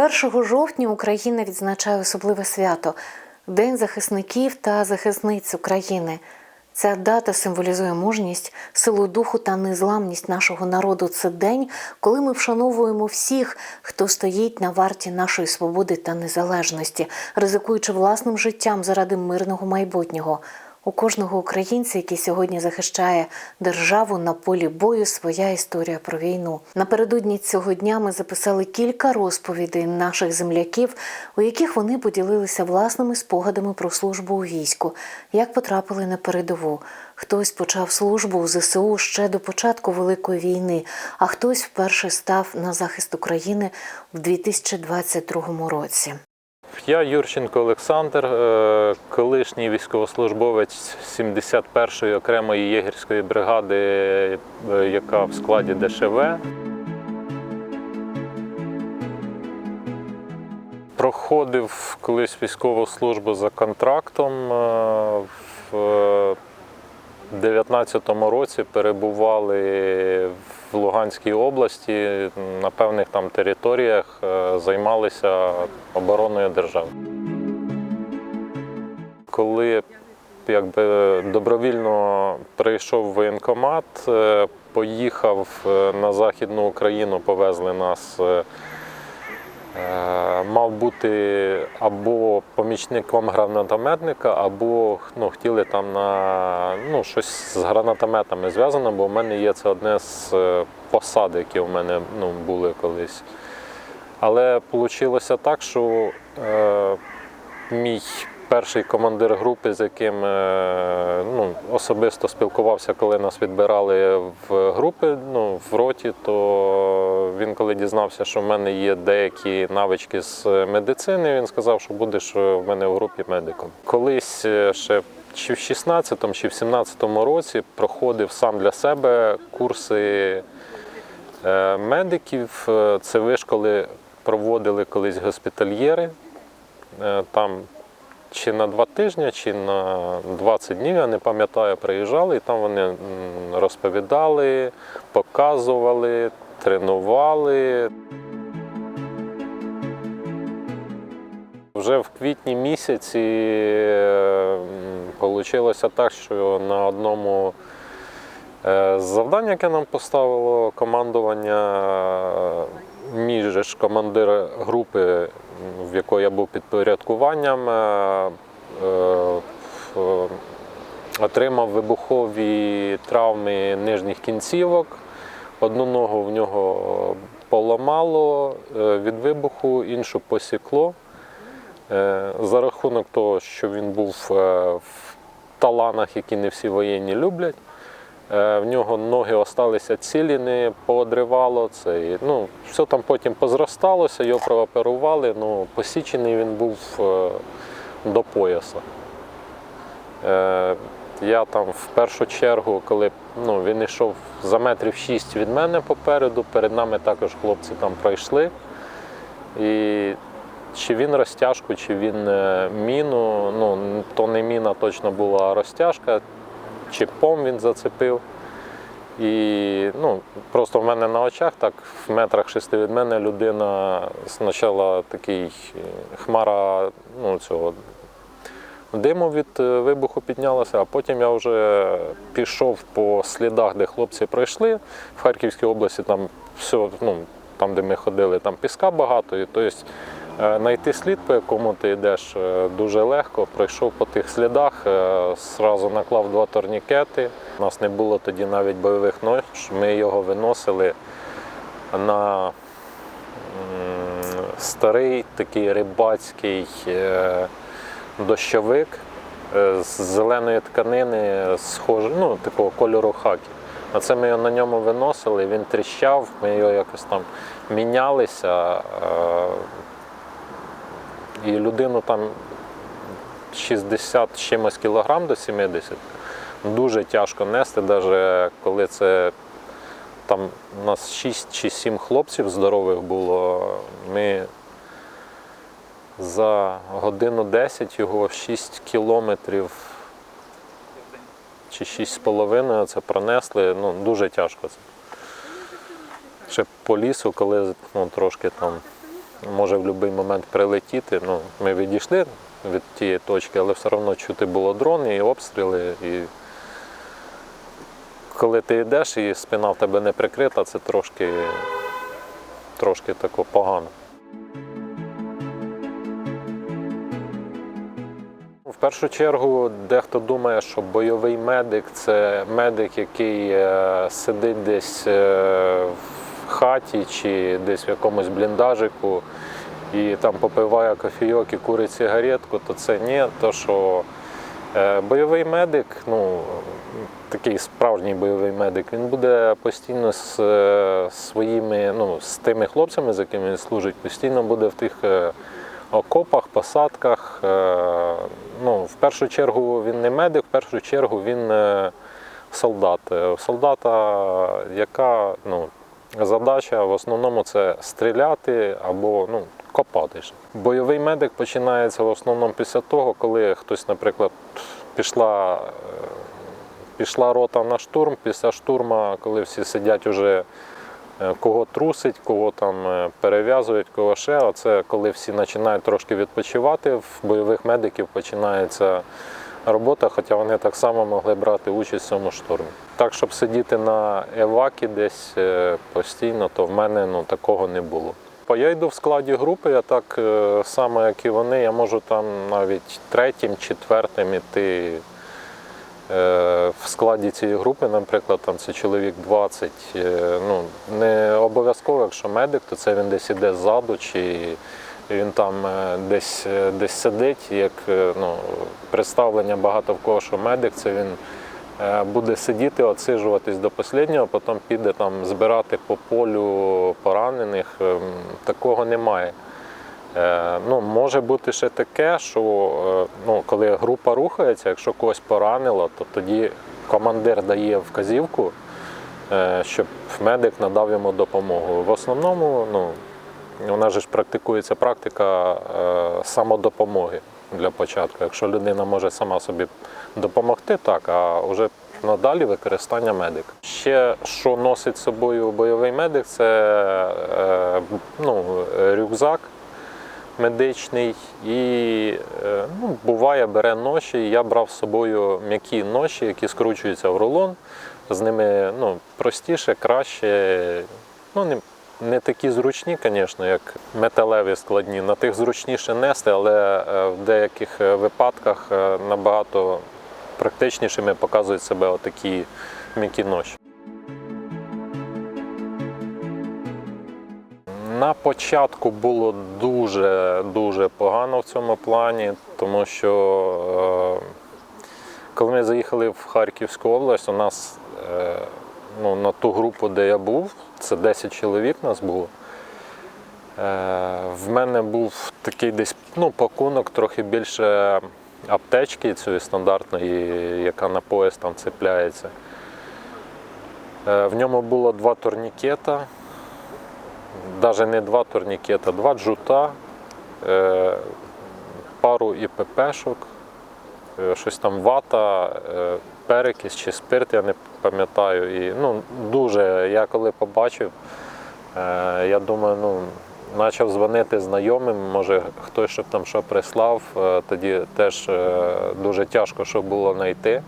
1 жовтня Україна відзначає особливе свято День захисників та захисниць України. Ця дата символізує мужність, силу духу та незламність нашого народу. Це день, коли ми вшановуємо всіх, хто стоїть на варті нашої свободи та незалежності, ризикуючи власним життям заради мирного майбутнього. У кожного українця, який сьогодні захищає державу на полі бою, своя історія про війну. Напередодні цього дня ми записали кілька розповідей наших земляків, у яких вони поділилися власними спогадами про службу у війську, як потрапили на передову. Хтось почав службу у ЗСУ ще до початку Великої війни, а хтось вперше став на захист України в 2022 році. Я Юрченко Олександр, е, колишній військовослужбовець 71-ї окремої єгерської бригади, е, яка в складі ДШВ. Проходив колись військову службу за контрактом. е, В 2019 році перебували в Луганській області на певних там територіях, е, займалися обороною держави. Коли якби добровільно прийшов воєнкомат, е, поїхав е, на Західну Україну, повезли нас. Е, Мав бути або помічником гранатометника, або ну, хотіли там на ну, щось з гранатометами зв'язано, бо в мене є це одне з е, посад, які у мене ну, були колись. Але вийшло так, що е, мій перший командир групи, з яким е, ну, особисто спілкувався, коли нас відбирали в групи ну, в роті, то він, коли дізнався, що в мене є деякі навички з медицини, він сказав, що будеш в мене в групі медиком. Колись е, ще чи в 16-му, чи в 17-му році проходив сам для себе курси е, медиків. Е, Це вишколи проводили колись госпітальєри. Е, Там чи на два тижні, чи на 20 днів, я не пам'ятаю, приїжджали, і там вони розповідали, показували, тренували. Вже в квітні місяці вийшло так, що на одному е, з завдань, яке нам поставило командування, е, мій же ж командир групи, в якої я був підпорядкуванням, е, е, отримав вибухові травми нижніх кінцівок. Одну ногу в нього поламало е, від вибуху, іншу посікло. За рахунок того, що він був в таланах, які не всі воєнні люблять, в нього ноги осталися цілі, не поодривало. Це, ну, все там потім позросталося, його прооперували, ну, посічений він був е, до пояса. Е, Я там в першу чергу, коли ну, він йшов за метрів шість від мене попереду, перед нами також хлопці там пройшли. І чи він розтяжку, чи він е, міну, ну то не міна точно була а розтяжка, чи пом він зацепив. І ну, просто в мене на очах, так в метрах шести від мене людина спочатку такий е, хмара ну, цього диму від е, вибуху піднялася, а потім я вже пішов по слідах, де хлопці пройшли. В Харківській області там все, ну, там, де ми ходили, там піска багато. І, е, знайти слід, по якому ти йдеш, е, дуже легко. Пройшов по тих слідах, е, зразу наклав два турнікети. У нас не було тоді навіть бойових нож. Ми його виносили на старий такий рибацький е, дощовик е, з зеленої тканини, схоже, ну, такого кольору хакі. А це ми його на ньому виносили, він тріщав, ми його якось там мінялися. І людину там 60 чимось кілограм до 70. Дуже тяжко нести, навіть коли це там у нас 6 чи 7 хлопців здорових було. Ми за годину 10 його 6 кілометрів чи 6,5 це пронесли. Ну, дуже тяжко це. Ще по лісу, коли ну, трошки там може в будь-який момент прилетіти. Ну, ми відійшли від тієї точки, але все одно чути було дрони і обстріли. І коли ти йдеш і спина в тебе не прикрита, це трошки, трошки тако погано. В першу чергу дехто думає, що бойовий медик це медик, який е, сидить десь е, в хаті чи десь в якомусь бліндажику і там попиває кофійок і курить сигаретку, то це ні. То що е, бойовий медик, ну такий справжній бойовий медик, він буде постійно з е, своїми, ну, з тими хлопцями, з якими він служить, постійно буде в тих. е, окопах, посадках. Ну, в першу чергу він не медик, в першу чергу він солдат. Солдата, яка ну, задача в основному це стріляти або ну, копати. Бойовий медик починається в основному після того, коли хтось, наприклад, пішла, е, пішла рота на штурм, після штурму, коли всі сидять уже Е, кого трусить, кого там е, перев'язують, кого ще. Оце коли всі починають трошки відпочивати, в бойових медиків починається робота, хоча вони так само могли брати участь в цьому штурмі. Так, щоб сидіти на евакі десь е, постійно, то в мене ну, такого не було. Я йду в складі групи, я так е, само, як і вони, я можу там навіть третім, четвертим іти Е, в складі цієї групи, наприклад, там це чоловік 20. е, Ну, не обов'язково, якщо медик, то це він десь іде ззаду, чи він там десь, десь сидить, як ну, представлення багато в кого, що медик, це він буде сидіти, отсиджуватись до останнього, потім піде там збирати по полю поранених. Ем, Такого немає. Е, Ну, може бути ще таке, що е, ну, коли група рухається, якщо когось поранило, то тоді командир дає вказівку, е, щоб медик надав йому допомогу. В основному, ну, у ж практикується практика е, самодопомоги для початку. Якщо людина може сама собі допомогти, так, а вже надалі використання медика. Ще що носить з собою бойовий медик, це е, ну, рюкзак медичний і е, ну, буває бере ноші. Я брав з собою м'які ноші, які скручуються в рулон. З ними ну, простіше, краще. Ну, не такі зручні, звісно, як металеві складні. На тих зручніше нести, але е, в деяких е, випадках е, набагато практичнішими показують себе отакі м'які ноші. На початку було дуже дуже погано в цьому плані, тому що коли ми заїхали в Харківську область, у нас ну, на ту групу, де я був, це 10 чоловік нас було. Е, в мене був такий десь ну, пакунок, трохи більше аптечки цієї стандартної, яка на пояс там цепляється. Е, в ньому було два турнікета навіть не два турнікета, два джута, е, пару ІППшок, щось там вата, перекись чи спирт, я не пам'ятаю. І, ну, дуже, я коли побачив, е, я думаю, ну, почав дзвонити знайомим, може хтось щоб там що прислав, е, тоді теж е, дуже тяжко що було знайти.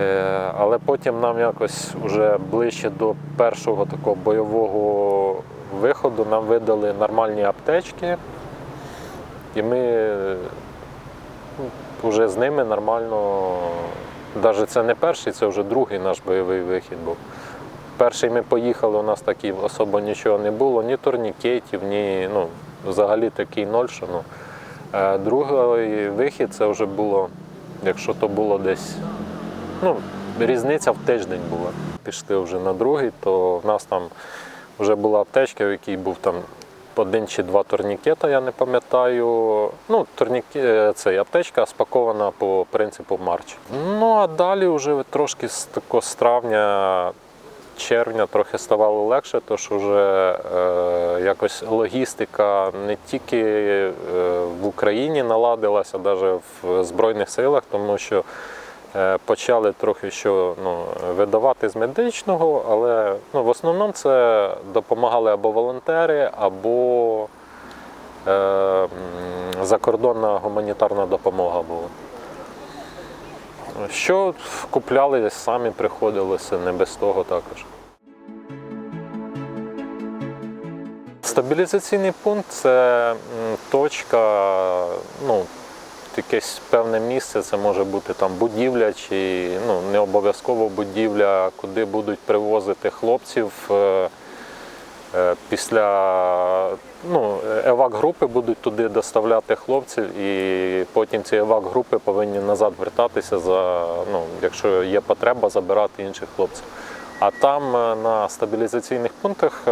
Е, Але потім нам якось вже ближче до першого такого бойового виходу нам видали нормальні аптечки, і ми ну, вже з ними нормально. Навіть це не перший, це вже другий наш бойовий вихід був. Перший ми поїхали, у нас такі особо нічого не було, ні турнікетів, ні ну, взагалі такий ноль, що ну. Е, Другий вихід це вже було, якщо то було десь ну, різниця в тиждень була. Пішли вже на другий, то в нас там вже була аптечка, в якій був там один чи два турнікета, я не пам'ятаю. Ну, турніке, цей, аптечка спакована по принципу Марч. Ну а далі вже трошки з такого з травня. Червня трохи ставало легше, що вже е, якось логістика не тільки е, в Україні наладилася, навіть в Збройних силах, тому що Почали трохи що ну, видавати з медичного, але ну, в основному це допомагали або волонтери, або е, закордонна гуманітарна допомога була. Що купляли, самі приходилося, не без того також. Стабілізаційний пункт це точка, ну, якесь певне місце, це може бути там будівля чи ну, не обов'язково будівля, куди будуть привозити хлопців. е, е, Після ну, евак-групи будуть туди доставляти хлопців, і потім ці евак-групи повинні назад вертатися, за, ну, якщо є потреба, забирати інших хлопців. А там е, на стабілізаційних пунктах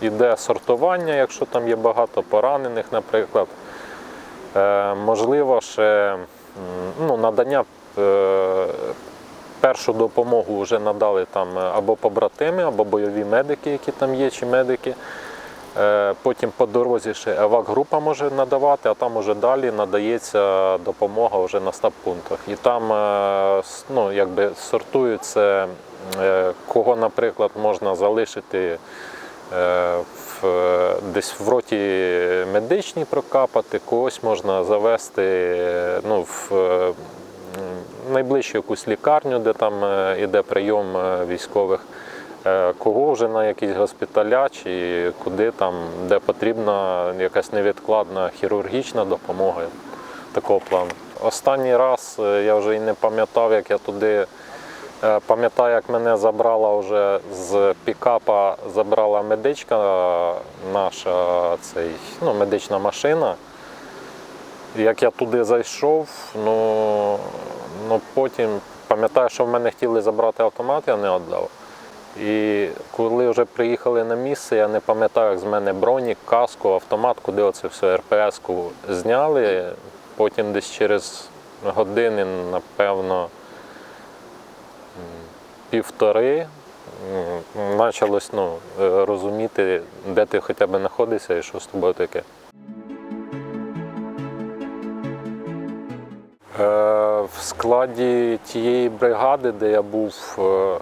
іде сортування, якщо там є багато поранених, наприклад. Е, Можливо, ще ну, надання е, першу допомогу вже надали там е, або побратими, або бойові медики, які там є, чи медики. Потім по дорозі ще евак-група може надавати, а там уже далі надається допомога вже на стаб-пунктах. І там е, ну, якби сортуються, е, кого, наприклад, можна залишити в, е, десь в роті медичній прокапати, когось можна завести ну, в найближчу якусь лікарню, де там е, іде прийом е, військових, кого вже на якісь госпіталя, чи куди там, де потрібна якась невідкладна хірургічна допомога такого плану. Останній раз я вже і не пам'ятав, як я туди. Е, Пам'ятаю, як мене забрала вже з пікапа, забрала медичка е, наша, цей, ну, медична машина. Як я туди зайшов, ну, ну потім пам'ятаю, що в мене хотіли забрати автомат, я не віддав. І коли вже приїхали на місце, я не пам'ятаю, як з мене бронік, каску, автомат, куди оце все РПС-ку зняли. Потім десь через години, напевно, півтори почалось ну, е, розуміти, де ти хоча б знаходишся і що з тобою таке. Е, В складі тієї бригади, де я був е,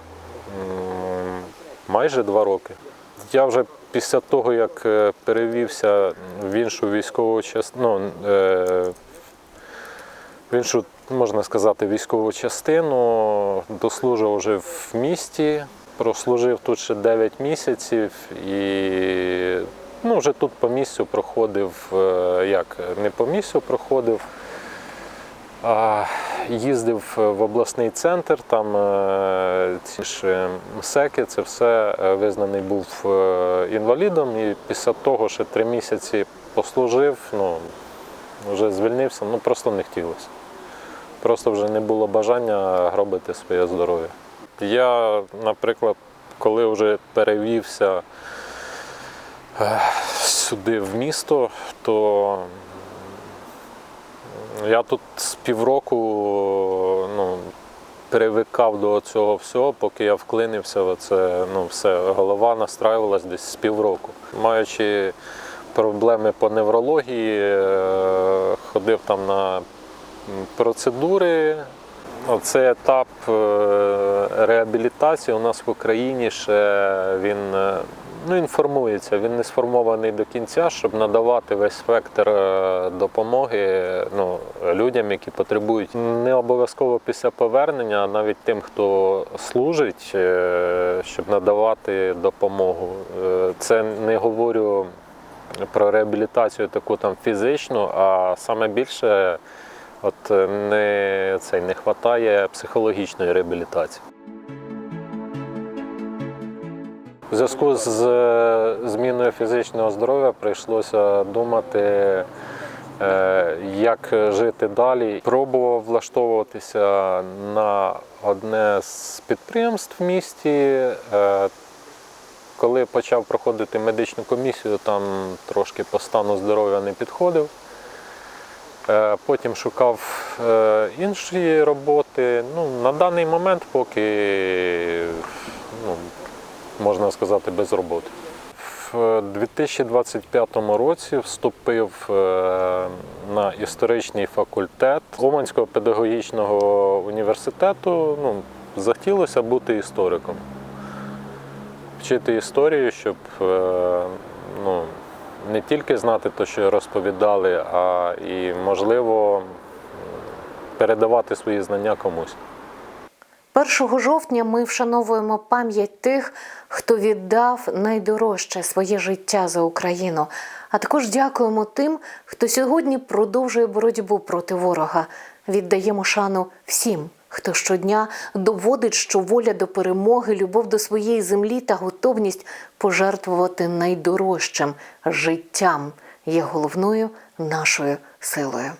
майже два роки, я вже після того, як перевівся в іншу військову частину, в іншу, можна сказати, військову частину, дослужив вже в місті, прослужив тут ще 9 місяців і ну, вже тут по місцю проходив, е, як не по місцю проходив. А, їздив в обласний центр, там е, ці ж МСЕКи, це все е, визнаний був інвалідом. І після того ще три місяці послужив, ну, вже звільнився, ну просто не хотілося. Просто вже не було бажання гробити своє здоров'я. Я, наприклад, коли вже перевівся е, сюди в місто, то я тут з півроку ну, привикав до цього всього, поки я вклинився в це, ну, все, голова настраювалась десь з півроку. Маючи проблеми по неврології, е, ходив там на процедури. Ну, Цей етап е, реабілітації у нас в Україні ще він е, ну, інформується, він не сформований до кінця, щоб надавати весь спектр е, допомоги ну, людям, які потребують не обов'язково після повернення, а навіть тим, хто служить, щоб надавати допомогу. Це не говорю про реабілітацію таку там фізичну, а саме більше от е, не, цей, не вистачає психологічної реабілітації. У зв'язку з е, зміною фізичного здоров'я прийшлося думати, е, як жити далі. Пробував влаштовуватися на одне з підприємств в місті. Коли почав проходити медичну комісію, там трошки по стану здоров'я не підходив. Е, Потім шукав е, інші роботи. Ну, на даний момент поки ну, можна сказати, без роботи. в 2025 році вступив е, на історичний факультет Уманського педагогічного університету. Ну, захотілося бути істориком. Вчити історію, щоб ну, не тільки знати те, що розповідали, а і, можливо, передавати свої знання комусь. 1 жовтня ми вшановуємо пам'ять тих, хто віддав найдорожче своє життя за Україну. А також дякуємо тим, хто сьогодні продовжує боротьбу проти ворога. Віддаємо шану всім, хто щодня доводить, що воля до перемоги, любов до своєї землі та готовність пожертвувати найдорожчим життям є головною нашою силою.